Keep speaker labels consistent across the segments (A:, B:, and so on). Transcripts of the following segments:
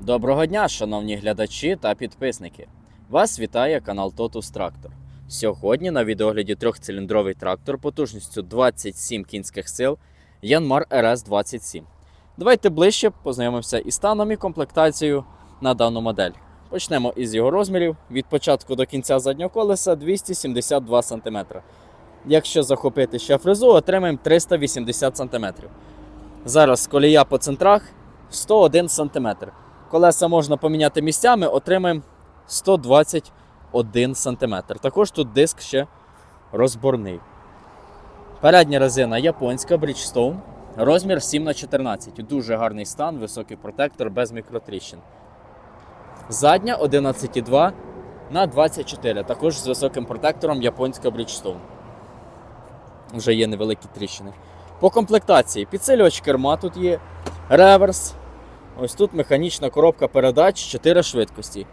A: Доброго дня, шановні глядачі та підписники. Вас вітає канал Totus Tractor. Сьогодні на відеогляді трьохциліндровий трактор потужністю 27 кінських сил Yanmar RS 27. Давайте ближче познайомимося із станом і комплектацією на дану модель. Почнемо із його розмірів. Від початку до кінця заднього колеса 272 см. Якщо захопити ще фрезу, отримаємо 380 см. Зараз колія по центрах 101 см. Колеса можна поміняти місцями, отримаємо 121 см. Також тут диск ще розборний. Передня резина японська Bridgestone. Розмір 7х14. Дуже гарний стан, високий протектор без мікротріщин. Задня 11,2 на 24. Також з високим протектором японська Bridgestone. Вже є невеликі тріщини. По комплектації підсилювач керма тут є, реверс. Ось тут механічна коробка передач 4 швидкості.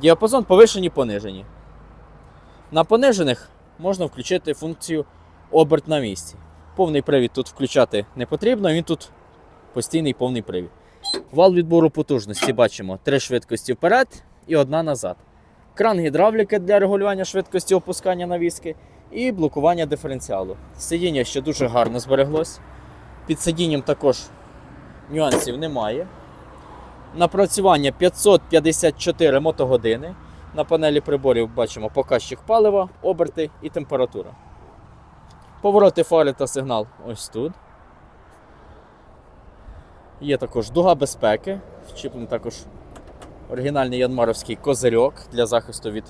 A: Діапазон повишені понижені. На понижених можна включити функцію оберт на місці. Повний привід тут включати не потрібно, він тут постійний повний привід. Вал відбору потужності бачимо 3 швидкості вперед і одна назад. Кран гідравліки для регулювання швидкості опускання навіски і блокування диференціалу. Сидіння ще дуже гарно збереглось. Під сидінням також нюансів немає. Напрацювання 554 мотогодини. На панелі приборів бачимо показчик палива, оберти і температура. Повороти фари та сигнал ось тут. Є також дуга безпеки. Вчіплений також оригінальний янмаровський козирьок для захисту від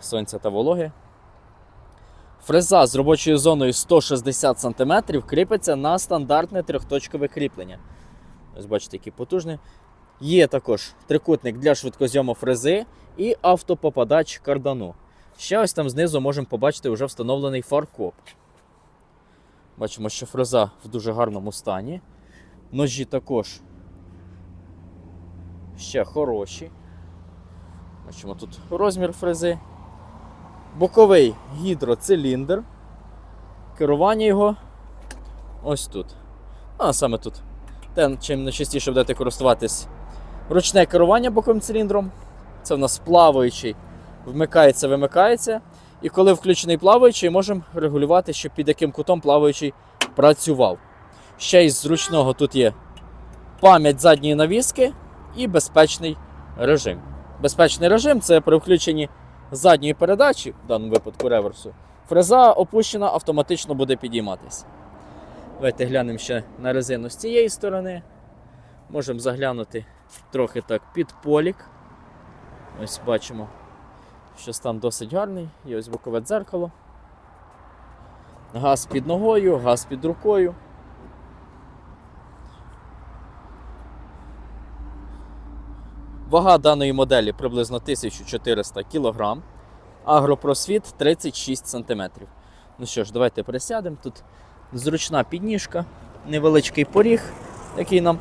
A: сонця та вологи. Фреза з робочою зоною 160 см кріпиться на стандартне трьохточкове кріплення. Ось бачите, який потужний. Є також трикутник для швидкозйому фрези і автопопадач кардану. Ще ось там знизу можемо побачити вже встановлений фаркоп. Бачимо, що фреза в дуже гарному стані. Ножі також ще хороші. Бачимо тут розмір фрези. Боковий гідроциліндр. Керування його ось тут. А саме тут. Те, чим найчастіше будете користуватись. Ручне керування боковим циліндром. Це в нас плаваючий, вмикається, вимикається. І коли включений плаваючий, можемо регулювати, щоб під яким кутом плаваючий працював. Ще із зручного тут є пам'ять задньої навіски і безпечний режим. Безпечний режим це при включенні задньої передачі, в даному випадку реверсу, фреза опущена, автоматично буде підійматися. Давайте глянемо ще на резину з цієї сторони. Можемо заглянути трохи так під полік. Ось бачимо, що стан досить гарний. Є ось бокове дзеркало. Газ під ногою, газ під рукою. Вага даної моделі приблизно 1400 кг. Агропросвіт 36 см. Ну що ж, давайте присядемо. Тут зручна підніжка, невеличкий поріг, який нам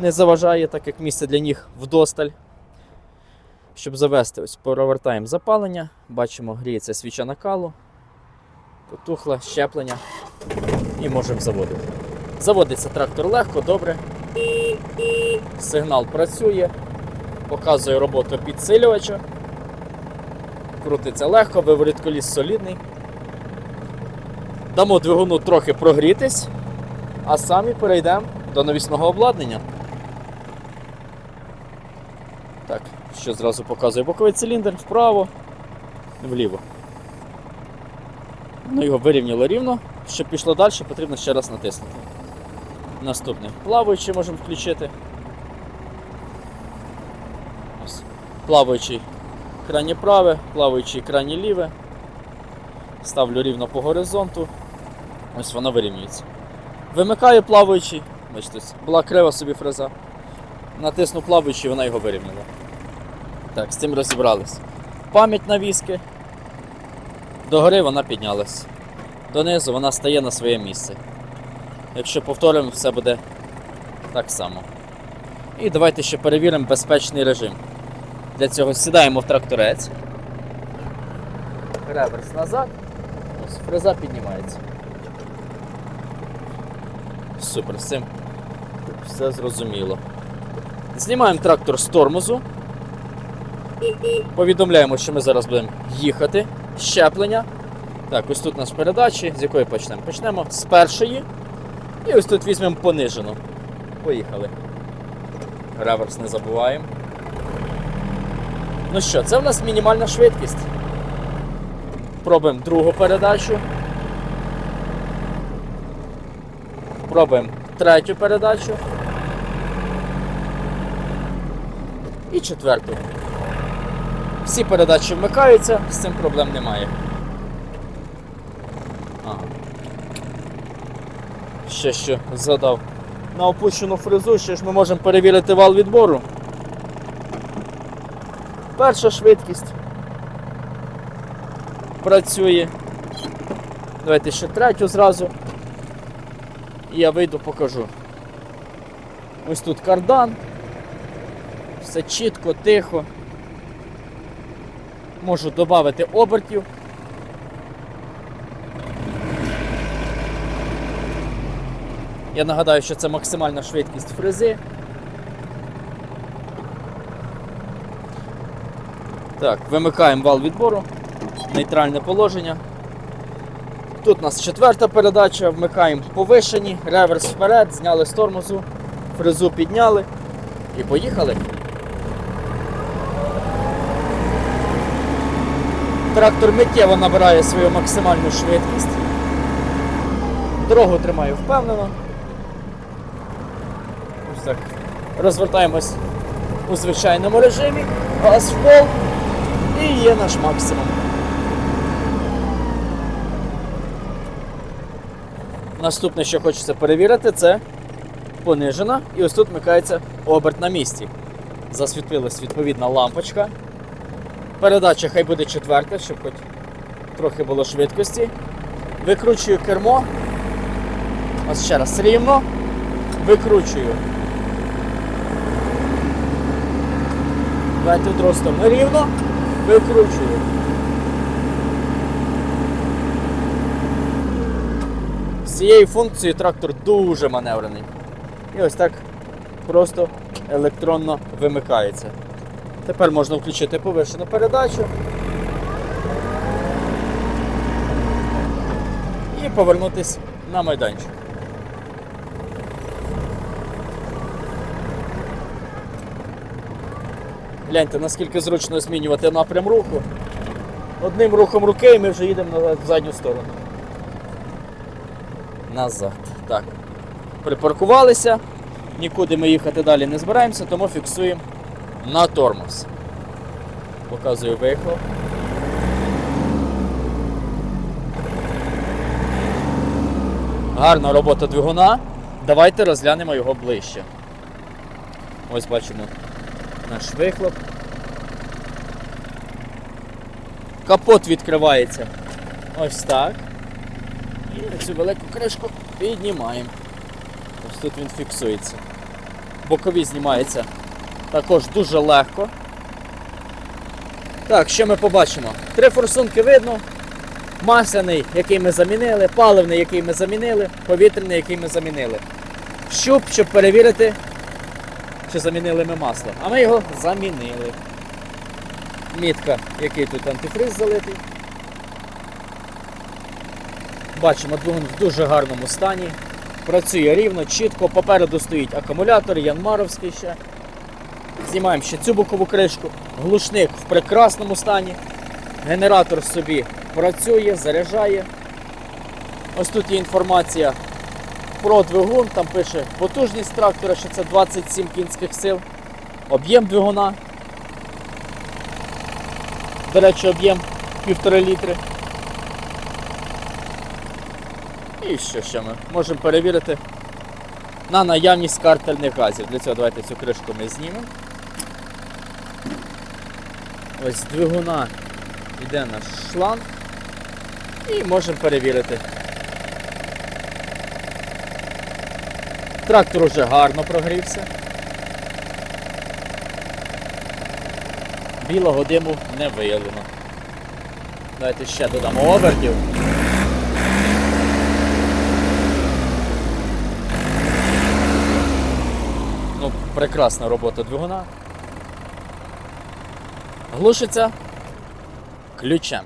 A: не заважає, так як місце для ніг вдосталь. Щоб завести, ось провертаємо запалення, бачимо, гріється свіча накалу, потухла, щеплення і можемо заводити. Заводиться трактор легко, добре. Сигнал працює, показує роботу підсилювача. Крутиться легко, виворіт коліс солідний. Дамо двигуну трохи прогрітись, а самі перейдемо до навісного обладнання. Так, що зразу показує боковий циліндр вправо, вліво. Ну, його вирівняло рівно. Щоб пішло далі, потрібно ще раз натиснути. Наступне. Плаваючий можемо включити. Ось. Плаваючий крайнє праве, плаваючий крайнє ліве. Ставлю рівно по горизонту. Ось воно вирівнюється. Вимикаю плаваючий. Бачите, була крива собі фреза. Натисну плаваючий, вона його вирівняла. Так, з цим розібрались. Пам'ять навіски. Догори вона піднялась. Донизу вона стає на своє місце. Якщо повторимо, все буде так само. І давайте ще перевіримо безпечний режим. Для цього сідаємо в тракторець. Реверс назад. Ось фреза піднімається. Супер, з цим все зрозуміло. Знімаємо трактор з тормозу. Повідомляємо, що ми зараз будемо їхати. Щеплення. Так, ось тут у нас передачі. З якої почнемо? Почнемо з першої. І ось тут візьмемо понижену. Поїхали. Реверс не забуваємо. Ну що, це в нас мінімальна швидкість. Пробуємо другу передачу. Пробуємо третю передачу. І четверту. Всі передачі вмикаються, з цим проблем немає. Ага. Ще що задав. На опущену фрезу ще ж ми можемо перевірити вал відбору. Перша швидкість. Працює. Давайте ще третю зразу. І я вийду покажу. Ось тут кардан. Все чітко, тихо. Можу додати обертів. Я нагадаю, що це максимальна швидкість фрези. Так, вимикаємо вал відбору, нейтральне положення. Тут у нас четверта передача, вмикаємо повишені, реверс вперед, зняли з тормозу, фрезу підняли і поїхали. Трактор миттєво набирає свою максимальну швидкість. Дорогу тримаю впевнено. Ось так. Розвертаємось у звичайному режимі, газ в пол і є наш максимум. Наступне, що хочеться перевірити, це понижена. І ось тут вмикається оберт на місці. Засвітилась відповідна лампочка. Передача хай буде четверта, щоб хоч трохи було швидкості. Викручую кермо. Ось ще раз рівно. Викручую. Давайте сторону рівно. Викручую. З цією функцією трактор дуже маневрений. І ось так просто електронно вимикається. Тепер можна включити повишену передачу. І повернутися на майданчик. Гляньте, наскільки зручно змінювати напрям руху. Одним рухом руки і ми вже їдемо в задню сторону. Назад. Так. Припаркувалися. Нікуди ми їхати далі не збираємося, тому фіксуємо на тормоз. Показую вихлоп. Гарна робота двигуна. Давайте розглянемо його ближче. Ось бачимо наш вихлоп. Капот відкривається. Ось так. І цю велику кришку піднімаємо. Ось тут він фіксується. Бокові знімаються також дуже легко. Так, що ми побачимо? Три форсунки видно. Масляний, який ми замінили, паливний, який ми замінили, повітряний, який ми замінили. Щуп, щоб перевірити, чи замінили ми масло. А ми його замінили. Мітка, який тут антифриз залитий. Бачимо, двигун в дуже гарному стані. Працює рівно, чітко. Попереду стоїть акумулятор, Янмаровський ще. Знімаємо ще цю бокову кришку. Глушник в прекрасному стані. Генератор собі працює, заряджає. Ось тут є інформація про двигун, там пише потужність трактора, що це 27 кінських сил. Об'єм двигуна. До речі, об'єм 1,5 літри. І що ще ми можемо перевірити на наявність картельних газів. Для цього давайте цю кришку ми знімемо. Ось з двигуна йде наш шланг і можемо перевірити. Трактор уже гарно прогрівся. Білого диму не виявлено. Давайте ще додамо обертів. Ну, Прекрасна робота двигуна. Глушиться ключем.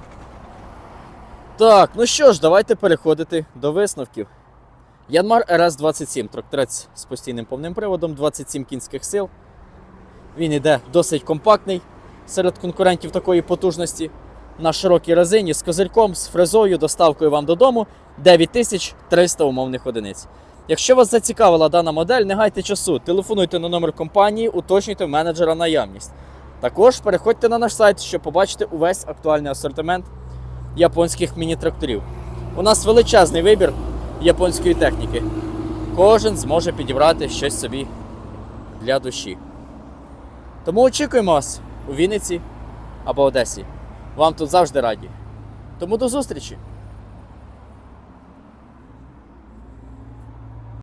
A: Так, ну що ж, давайте переходити до висновків. Янмар RS27 тракторець з постійним повним приводом, 27 кінських сил. Він іде досить компактний серед конкурентів такої потужності. На широкій резині з козирьком, з фрезою, доставкою вам додому 9300 умовних одиниць. Якщо вас зацікавила дана модель, не гайте часу, телефонуйте на номер компанії, уточнюйте менеджера наявність. Також переходьте на наш сайт, щоб побачити увесь актуальний асортимент японських міні-тракторів. У нас величезний вибір японської техніки. Кожен зможе підібрати щось собі для душі. Тому очікуємо вас у Вінниці або Одесі. Вам тут завжди раді. Тому до зустрічі!